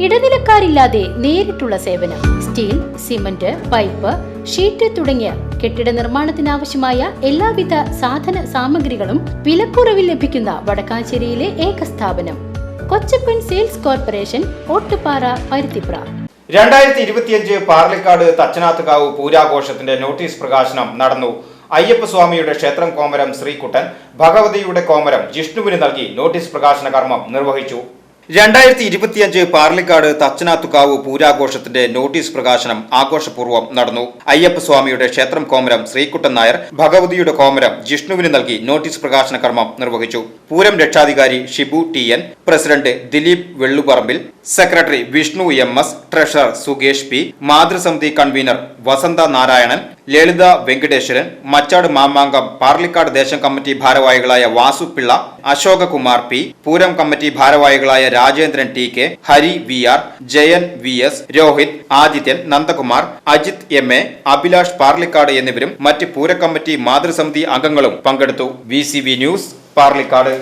ഇടനിലക്കാരില്ലാതെ നേരിട്ടുള്ള സേവനം steel cement pipe sheet തുടങ്ങിയ കെട്ടിട നിർമ്മാണത്തിനാവശ്യമായ എല്ലാവിധ സാധന സാമഗ്രികളും വിലക്കുറവിൽ ലഭിക്കുന്ന വടക്കാഞ്ചേരിയിലെ ഏക സ്ഥാപനം കൊച്ചപ്പൻ സെയിൽസ് കോർപ്പറേഷൻ ഓട്ടുപാറ പരുത്തിപ്ര. രണ്ടായിരത്തി ഇരുപത്തിയഞ്ച് പാർലിക്കാട് തച്ചനാത്തുകാവ് പൂരാഘോഷത്തിന്റെ നോട്ടീസ് പ്രകാശനം നടന്നു. അയ്യപ്പസ്വാമിയുടെ ക്ഷേത്രം കോമരം ശ്രീകുട്ടൻ ഭഗവതിയുടെ കോമരം ജിഷ്ണുവിന് നൽകി നോട്ടീസ് പ്രകാശന കർമ്മം നിർവഹിച്ചു. രണ്ടായിരത്തി ഇരുപത്തിയഞ്ച് പാർലിക്കാട് തച്ചനാത്തുകാവ് പൂരാഘോഷത്തിന്റെ നോട്ടീസ് പ്രകാശനം ആഘോഷപൂർവം നടന്നു. അയ്യപ്പസ്വാമിയുടെ ക്ഷേത്രം കോമരം ശ്രീകുട്ടൻ നായർ ഭഗവതിയുടെ കോമരം ജിഷ്ണുവിന് നൽകി നോട്ടീസ് പ്രകാശന കർമ്മം നിർവഹിച്ചു. പൂരം രക്ഷാധികാരി Shibu T N president Dileep Velluparambil secretary Vishnu M S treasurer Sukesh P മാതൃസമിതി convener Vasantha Narayanan Lalitha Venkateswaran Machad Mamangam Parlikkad ദേശം കമ്മിറ്റി ഭാരവാഹികളായ വാസു പിള്ള അശോകകുമാർ പി പൂരം കമ്മിറ്റി ഭാരവാഹികളായ Rajendran T K Hari V R Jayan V S Rohit Adithyan Nandakumar Ajith M A Abhilash Parlikkad എന്നിവരും മറ്റ് പൂരക്കമ്മിറ്റി മാതൃസമിതി അംഗങ്ങളും പങ്കെടുത്തു. V news Parlikkad